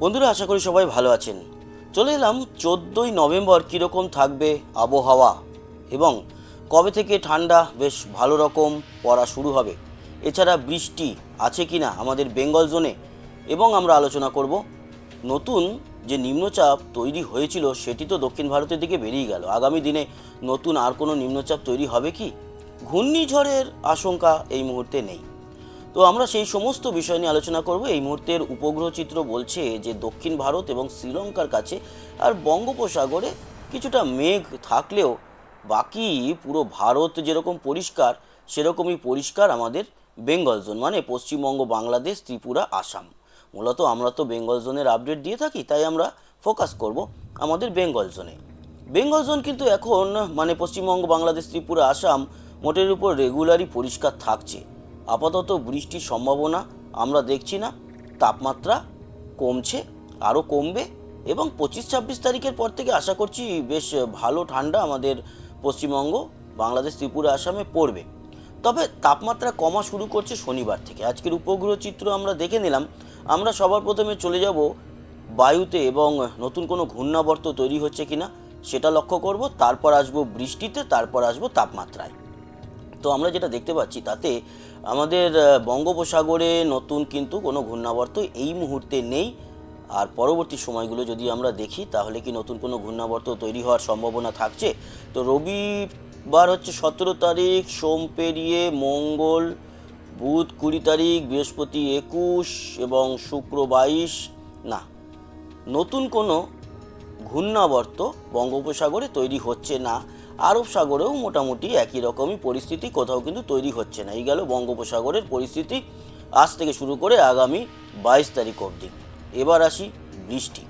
বন্ধুরা, আশা করি সবাই ভালো আছেন। চলে এলাম চোদ্দোই নভেম্বর কীরকম থাকবে আবহাওয়া এবং কবে থেকে ঠান্ডা, বেশ ভালো রকম পড়া শুরু হবে। এছাড়া বৃষ্টি আছে কি না আমাদের বেঙ্গল জোনে এবং আমরা আলোচনা করব। নতুন যে নিম্নচাপ তৈরি হয়েছিল, সেটি তো দক্ষিণ ভারতের দিকে বেরিয়ে গেল। আগামী দিনে নতুন আর কোনো নিম্নচাপ তৈরি হবে কি? ঘূর্ণিঝড়ের আশঙ্কা এই মুহূর্তে নেই। তো আমরা সেই সমস্ত বিষয় নিয়ে আলোচনা করব। এই মুহূর্তের উপগ্রহ চিত্র বলছে যে দক্ষিণ ভারত এবং শ্রীলঙ্কার কাছে আর বঙ্গোপসাগরে কিছুটা মেঘ থাকলেও বাকি পুরো ভারত যেরকম পরিষ্কার, সেরকমই পরিষ্কার আমাদের বেঙ্গল জোন মানে পশ্চিমবঙ্গ, বাংলাদেশ, ত্রিপুরা, আসাম। মূলত আমরা তো বেঙ্গল জোনের আপডেট দিয়ে থাকি, তাই আমরা ফোকাস করব আমাদের বেঙ্গল জোনে। বেঙ্গল জোন কিন্তু এখন মানে পশ্চিমবঙ্গ, বাংলাদেশ, ত্রিপুরা, আসাম, মোটের উপর রেগুলারই পরিষ্কার থাকছে। আপাতত বৃষ্টির সম্ভাবনা আমরা দেখছি না। তাপমাত্রা কমছে, আরও কমবে এবং পঁচিশ ছাব্বিশ তারিখের পর থেকে আশা করছি বেশ ভালো ঠান্ডা আমাদের পশ্চিমবঙ্গ, বাংলাদেশ, ত্রিপুরা, আসামে পড়বে। তবে তাপমাত্রা কমা শুরু করছে শনিবার থেকে। আজকের উপগ্রহ চিত্র আমরা দেখে নিলাম। আমরা সবার প্রথমে চলে যাব বায়ুতে এবং নতুন কোনো ঘূর্ণাবর্ত তৈরি হচ্ছে কিনা সেটা লক্ষ্য করব। তারপর আসব বৃষ্টিতে, তারপর আসব তাপমাত্রায়। তো আমরা যেটা দেখতে পাচ্ছি তাতে আমাদের বঙ্গোপসাগরে নতুন কিন্তু কোনো ঘূর্ণাবর্ত এই মুহূর্তে নেই। আর পরবর্তী সময়গুলো যদি আমরা দেখি, তাহলে কি নতুন কোনো ঘূর্ণাবর্ত তৈরি হওয়ার সম্ভাবনা থাকছে? তো রবিবার হচ্ছে সতেরো তারিখ, সোম পেরিয়ে মঙ্গল, বুধ কুড়ি তারিখ, বৃহস্পতি একুশ এবং শুক্র বাইশ। না, নতুন কোনো ঘূর্ণাবর্ত বঙ্গোপসাগরে তৈরি হচ্ছে না। আরব সাগরেও মোটামুটি একই রকমই পরিস্থিতি, কোথাও কিন্তু তৈরি হচ্ছে না। এই গেল বঙ্গোপসাগরের পরিস্থিতি। আজ থেকে শুরু করে আগামী বাইশ তারিখ অবধি। এবার আসি বৃষ্টি।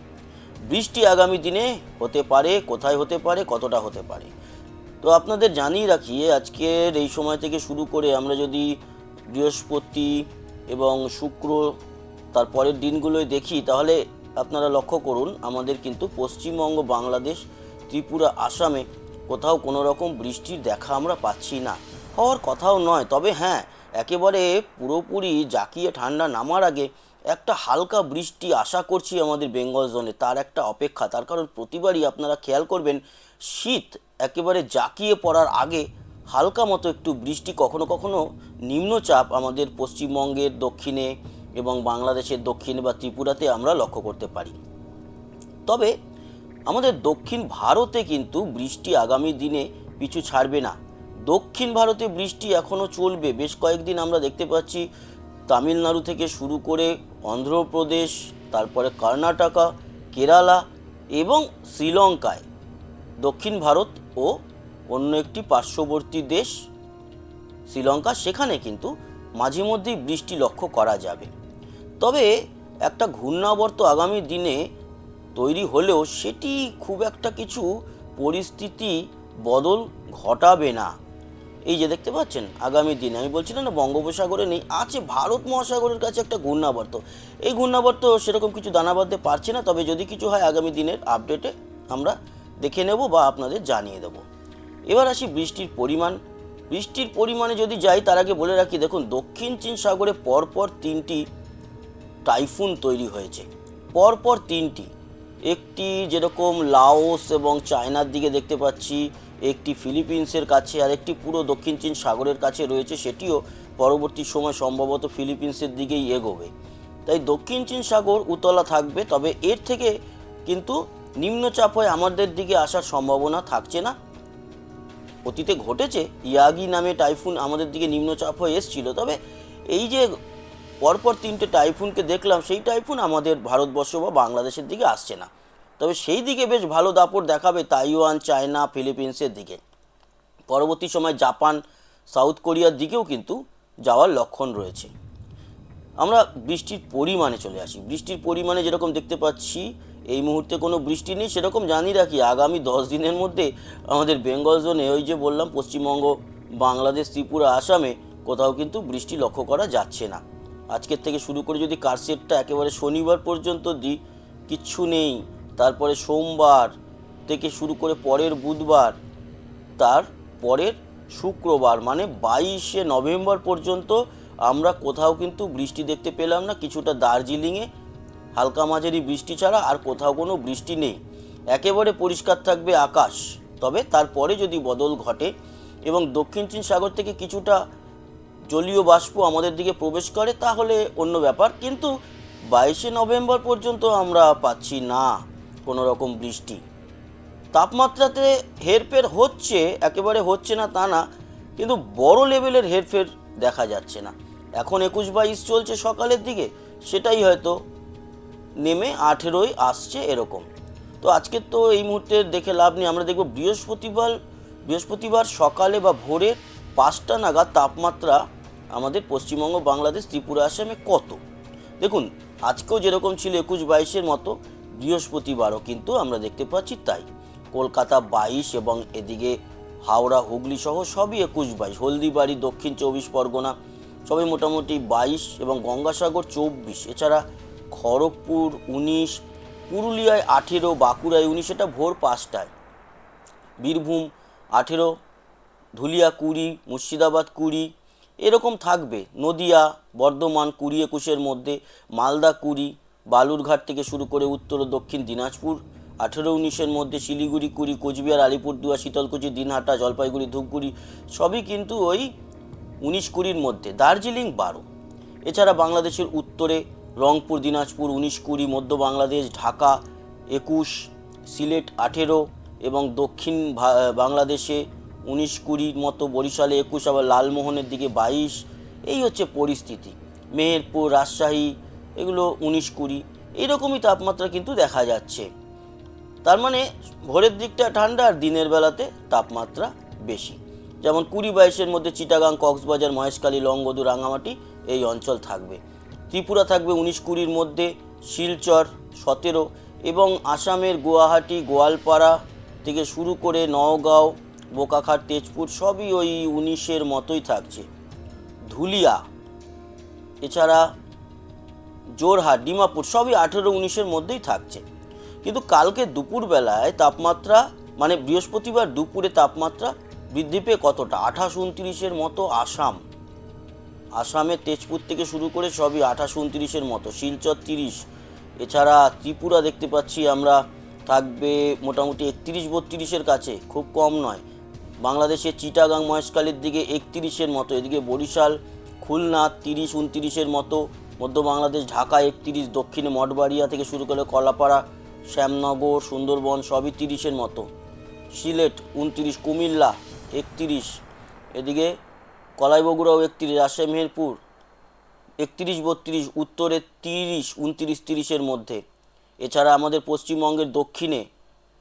বৃষ্টি আগামী দিনে হতে পারে, কোথায় হতে পারে, কতটা হতে পারে? তো আপনাদের জানিয়ে রাখি, আজকের এই সময় থেকে শুরু করে আমরা যদি বৃহস্পতি এবং শুক্র তার পরের দিনগুলোয় দেখি, তাহলে আপনারা লক্ষ্য করুন, আমাদের কিন্তু পশ্চিমবঙ্গ, বাংলাদেশ, ত্রিপুরা, আসামে কোথাও কোনো রকম বৃষ্টির দেখা আমরা পাচ্ছি না। হওয়ার কথাও নয়, তবে হ্যাঁ একেবারে পুরোপুরি জাকিয়ে ঠান্ডা নামার আগে একটা হালকা বৃষ্টি আশা করছি আমাদের বেঙ্গল জোনে, তার একটা অপেক্ষা। তার কারণ প্রতিবারই আপনারা খেয়াল করবেন, শীত একেবারে জাকিয়ে পড়ার আগে হালকা মতো একটু বৃষ্টি, কখনো কখনো নিম্নচাপ আমাদের পশ্চিমবঙ্গের দক্ষিণে এবং বাংলাদেশের দক্ষিণে বা ত্রিপুরাতে আমরা লক্ষ্য করতে পারি। তবে আমাদের দক্ষিণ ভারতে কিন্তু বৃষ্টি আগামী দিনে পিছু ছাড়বে না। দক্ষিণ ভারতে বৃষ্টি এখনও চলবে। বেশ কয়েকদিন আমরা দেখতে পাচ্ছি তামিলনাড়ু থেকে শুরু করে অন্ধ্রপ্রদেশ, তারপরে কর্ণাটকা, কেরালা এবং শ্রীলঙ্কায় দক্ষিণ ভারত ও অন্য একটি পার্শ্ববর্তী দেশ শ্রীলঙ্কা, সেখানে কিন্তু মাঝে মধ্যেই বৃষ্টি লক্ষ্য করা যাবে। তবে একটা ঘূর্ণাবর্ত আগামী দিনে তৈরি হলেও সেটি খুব একটা কিছু পরিস্থিতি বদল ঘটাবে না। এই যে দেখতে পাচ্ছেন, আগামী দিনে আমি বলছিলাম না বঙ্গোপসাগরে নেই, আছে ভারত মহাসাগরের কাছে একটা ঘূর্ণাবর্ত। এই ঘূর্ণাবর্ত সেরকম কিছু দানা বাঁধতে পারছে না, তবে যদি কিছু হয় আগামী দিনের আপডেটে আমরা দেখে নেব বা আপনাদের জানিয়ে দেব। এবার আসি বৃষ্টির পরিমাণ। বৃষ্টির পরিমাণে যদি যাই, তার আগে বলে রাখি, দেখুন, দক্ষিণ চীন সাগরে পরপর তিনটি টাইফুন তৈরি হয়েছে। পরপর তিনটি। একটি যেরকম লাওস এবং চায়নার দিকে দেখতে পাচ্ছি, একটি ফিলিপিন্সের কাছে আর একটি পুরো দক্ষিণ চীন সাগরের কাছে রয়েছে, সেটিও পরবর্তী সময় সম্ভবত ফিলিপিন্সের দিকেই এগোবে। তাই দক্ষিণ চীন সাগর উতলা থাকবে, তবে এর থেকে কিন্তু নিম্নচাপ হয়ে আমাদের দিকে আসার সম্ভাবনা থাকছে না। অতীতে ঘটেছে, ইয়াগি নামে টাইফুন আমাদের দিকে নিম্নচাপ হয়ে এসেছিল, তবে এই যে পরপর তিনটে টাইফুনকে দেখলাম, সেই টাইফুন আমাদের ভারতবর্ষ বা বাংলাদেশের দিকে আসছে না। তবে সেই দিকে বেশ ভালো দাপট দেখাবে তাইওয়ান, চায়না, ফিলিপিন্সের দিকে। পরবর্তী সময় জাপান, সাউথ কোরিয়ার দিকেও কিন্তু যাওয়ার লক্ষণ রয়েছে। আমরা বৃষ্টির পরিমাণে চলে আসি। বৃষ্টির পরিমাণে যেরকম দেখতে পাচ্ছি, এই মুহূর্তে কোনো বৃষ্টি নেই। সেরকম জানি রাখি, আগামী দশ দিনের মধ্যে আমাদের বেঙ্গল জোনে ওই যে বললাম, পশ্চিমবঙ্গ, বাংলাদেশ, ত্রিপুরা, আসামে কোথাও কিন্তু বৃষ্টি লক্ষ্য করা যাচ্ছে না। আজকের থেকে শুরু করে যদি কারসেটটা একেবারে শনিবার পর্যন্ত দিই, কিচ্ছু নেই। তারপরে সোমবার থেকে শুরু করে পরের বুধবার, তার পরের শুক্রবার মানে বাইশে নভেম্বর পর্যন্ত আমরা কোথাও কিন্তু বৃষ্টি দেখতে পেলাম না। কিছুটা দার্জিলিংয়ে, হালকা মাঝারি বৃষ্টি ছাড়া আর কোথাও কোনো বৃষ্টি নেই। একেবারে পরিষ্কার থাকবে আকাশ। তবে তারপরে যদি বদল ঘটে এবং দক্ষিণ চীন সাগর থেকে কিছুটা জলীয় বাষ্প আমাদের দিকে প্রবেশ করে, তাহলে অন্য ব্যাপার। কিন্তু বাইশে নভেম্বর পর্যন্ত আমরা পাচ্ছি না কোনো রকম বৃষ্টি। তাপমাত্রাতে হেরফের হচ্ছে, একেবারে হচ্ছে না তা না, কিন্তু বড় লেভেলের হেরফের দেখা যাচ্ছে না। এখন একুশ বাইশ চলছে সকালের দিকে, সেটাই হয়তো নেমে আঠেরোই আসছে এরকম। তো আজকে তো এই মুহূর্তে দেখে লাভ নেই। আমরা দেখব বৃহস্পতিবার বৃহস্পতিবার সকালে বা ভোরে পাঁচটা নাগাদ তাপমাত্রা আমাদের পশ্চিমবঙ্গ, বাংলাদেশ, ত্রিপুরা, আসামে কত? দেখুন, আজকেও যেরকম ছিল একুশ বাইশের মতো বৃহস্পতিবারও কিন্তু আমরা দেখতে পাচ্ছি তাই। কলকাতা বাইশ এবং এদিকে হাওড়া, হুগলি সহ সবই একুশ বাইশ। হলদিবাড়ি, দক্ষিণ চব্বিশ পরগনা সবই মোটামুটি বাইশ এবং গঙ্গাসাগর চব্বিশ। এছাড়া খড়গপুর উনিশ, পুরুলিয়ায় আঠেরো, বাঁকুড়ায় উনিশ, এটা ভোর পাঁচটায়। বীরভূম আঠেরো ধুলিয়া কুড়ি মুর্শিদাবাদ কুড়ি এরকম থাকবে। নদিয়া, বর্ধমান, কুড়ি একুশের মধ্যে, মালদা কুড়ি, বালুরঘাট থেকে শুরু করে উত্তর ও দক্ষিণ দিনাজপুর, আঠেরো উনিশের মধ্যে শিলিগুড়ি কুড়ি, কোচবিহার, আলিপুরদুয়ার, শীতলকুচি, দিনহাটা, জলপাইগুড়ি, ধূপগুড়ি, সবই কিন্তু ওই উনিশ কুড়ির মধ্যে। দার্জিলিং বারো। এছাড়া বাংলাদেশের উত্তরে রংপুর, দিনাজপুর উনিশ কুড়ি, মধ্য বাংলাদেশ, ঢাকা একুশ, সিলেট আঠেরো এবং দক্ষিণ বাংলাদেশে উনিশ কুড়ির মতো বরিশালে একুশ, আবার লালমোহনের দিকে বাইশ। এই হচ্ছে পরিস্থিতি। মেহেরপুর, রাজশাহী, এগুলো উনিশ কুড়ি। এইরকমই তাপমাত্রা কিন্তু দেখা যাচ্ছে। তার মানে ভোরের দিকটা ঠান্ডা আর দিনের বেলাতে তাপমাত্রা বেশি। যেমন কুড়ি বাইশের মধ্যে চিটাগাং, কক্সবাজার, মহেশখালী, লংগদু রাঙামাটি এই অঞ্চল থাকবে। ত্রিপুরা থাকবে উনিশ কুড়ির মধ্যে, শিলচর সতেরো এবং আসামের গুয়াহাটি, গোয়ালপাড়া থেকে শুরু করে নওগাঁও বোকাখাট, তেজপুর সবই ওই উনিশের মতোই থাকছে। ধুলিয়া, এছাড়া জোরহাট ডিমাপুর সবই আঠেরো উনিশের মধ্যেই থাকছে। কিন্তু কালকে দুপুরবেলায় তাপমাত্রা মানে বৃহস্পতিবার দুপুরে তাপমাত্রা বৃদ্ধি পেয়ে কতটা? আঠাশ উনত্রিশের মতো আসাম। আসামের তেজপুর থেকে শুরু করে সবই আঠাশ উনত্রিশের মতো। শিলচর তিরিশ, এছাড়া ত্রিপুরা দেখতে পাচ্ছি আমরা থাকবে মোটামুটি একত্রিশ বত্রিশের কাছে। খুব কম নয়। বাংলাদেশের চিটাগাং মহেশখালীর দিকে একত্রিশের মতো, এদিকে বরিশাল, খুলনা তিরিশ উনত্রিশের মতো, মধ্য বাংলাদেশ, ঢাকা একত্রিশ, দক্ষিণে মঠবাড়িয়া থেকে শুরু করে কলাপাড়া, শ্যামনগর, সুন্দরবন সবই তিরিশের মতো। সিলেট উনত্রিশ, কুমিল্লা একত্রিশ, এদিকে কলাইবগুড়াও একত্রিশ, রাজশাহী মেহেরপুর একত্রিশ, বত্রিশ, উত্তরে তিরিশ, উনত্রিশ, তিরিশের মধ্যে। এছাড়া আমাদের পশ্চিমবঙ্গের দক্ষিণে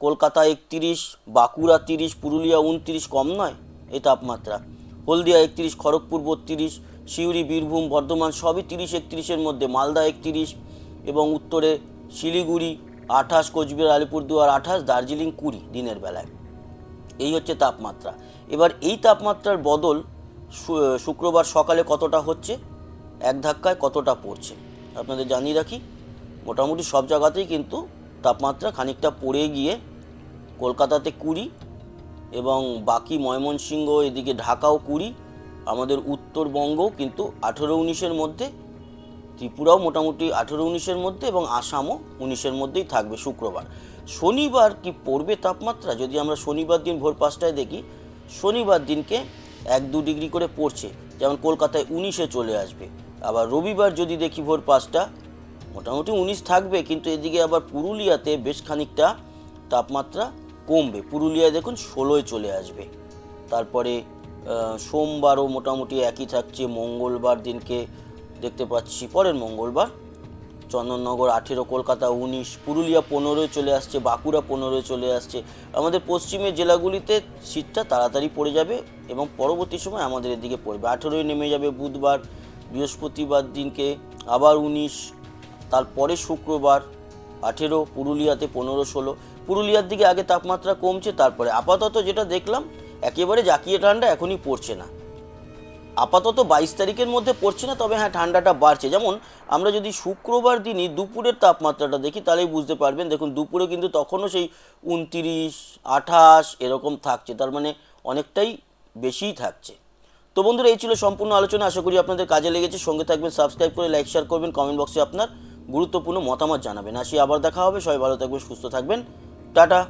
কলকাতা একত্রিশ, বাঁকুড়া তিরিশ, পুরুলিয়া উনত্রিশ, কম নয় এই তাপমাত্রা। হলদিয়া একত্রিশ, খড়গপুর বত্রিশ, সিউড়ি, বীরভূম, বর্ধমান সবই তিরিশ, একত্রিশের মধ্যে, মালদা একত্রিশ এবং উত্তরে শিলিগুড়ি আঠাশ, কোচবিহার, আলিপুরদুয়ার আঠাশ, দার্জিলিং কুড়ি দিনের বেলায়। এই হচ্ছে তাপমাত্রা। এবার এই তাপমাত্রার বদল শুক্রবার সকালে কতটা হচ্ছে? এক ধাক্কায় কতটা পড়ছে? আপনাদের জানিয়ে রাখি, মোটামুটি সব জায়গাতেই কিন্তু তাপমাত্রা খানিকটা পড়ে গিয়ে কলকাতাতে কুড়ি এবং বাকি ময়মনসিংহ, এদিকে ঢাকাও কুড়ি, আমাদের উত্তরবঙ্গও কিন্তু আঠেরো উনিশের মধ্যে, ত্রিপুরাও মোটামুটি আঠেরো উনিশের মধ্যে এবং আসামও উনিশের মধ্যেই থাকবে শুক্রবার। শনিবার কি পড়বে তাপমাত্রা? যদি আমরা শনিবার দিন ভোর পাঁচটায় দেখি, শনিবার দিনকে এক দু ডিগ্রি করে পড়ছে, যেমন কলকাতায় উনিশে চলে আসবে। আবার রবিবার যদি দেখি ভোর পাঁচটা, মোটামুটি উনিশ থাকবে, কিন্তু এদিকে আবার পুরুলিয়াতে বেশ খানিকটা তাপমাত্রা কমবে। পুরুলিয়ায় দেখুন ষোলোয় চলে আসবে। তারপরে সোমবারও মোটামুটি একই থাকছে। মঙ্গলবার দিনকে দেখতে পাচ্ছি, পরের মঙ্গলবার চন্দননগর আঠেরো, কলকাতা উনিশ, পুরুলিয়া পনেরোয় চলে আসছে, বাঁকুড়া পনেরোয় চলে আসছে। আমাদের পশ্চিমের জেলাগুলিতে শীতটা তাড়াতাড়ি পড়ে যাবে এবং পরবর্তী সময় আমাদের এদিকে পড়বে। আঠেরোয় নেমে যাবে বুধবার, বৃহস্পতিবার দিনকে আবার উনিশ, তারপরে শুক্রবার আঠেরো, পুরুলিয়াতে পনেরো, ষোলো। পুরুলিয়ার দিকে আগে তাপমাত্রা কমছে, তারপরে আপাতত যেটা দেখলাম, একেবারে জাকিয়ে ঠান্ডা এখনই পড়ছে না। আপাতত বাইশ তারিখের মধ্যে পড়ছে না, তবে হ্যাঁ ঠান্ডাটা বাড়ছে। যেমন আমরা যদি শুক্রবার দিনই দুপুরের তাপমাত্রাটা দেখি, তাহলেই বুঝতে পারবেন, দেখুন দুপুরে কিন্তু তখনও সেই উনতিরিশ, আঠাশ এরকম থাকছে, তার মানে অনেকটাই বেশিই থাকছে। তো বন্ধুরা, এই ছিল সম্পূর্ণ আলোচনা, আশা করি আপনাদের কাজে লেগেছে। সঙ্গে থাকবেন, সাবস্ক্রাইব করে, লাইক, শেয়ার করবেন, কমেন্ট বক্সে আপনার গুরুত্বপূর্ণ মতামত জানাবেন। আসি, আবার দেখা হবে। সবাই ভালো থাকবেন, সুস্থ থাকবেন। টাটা।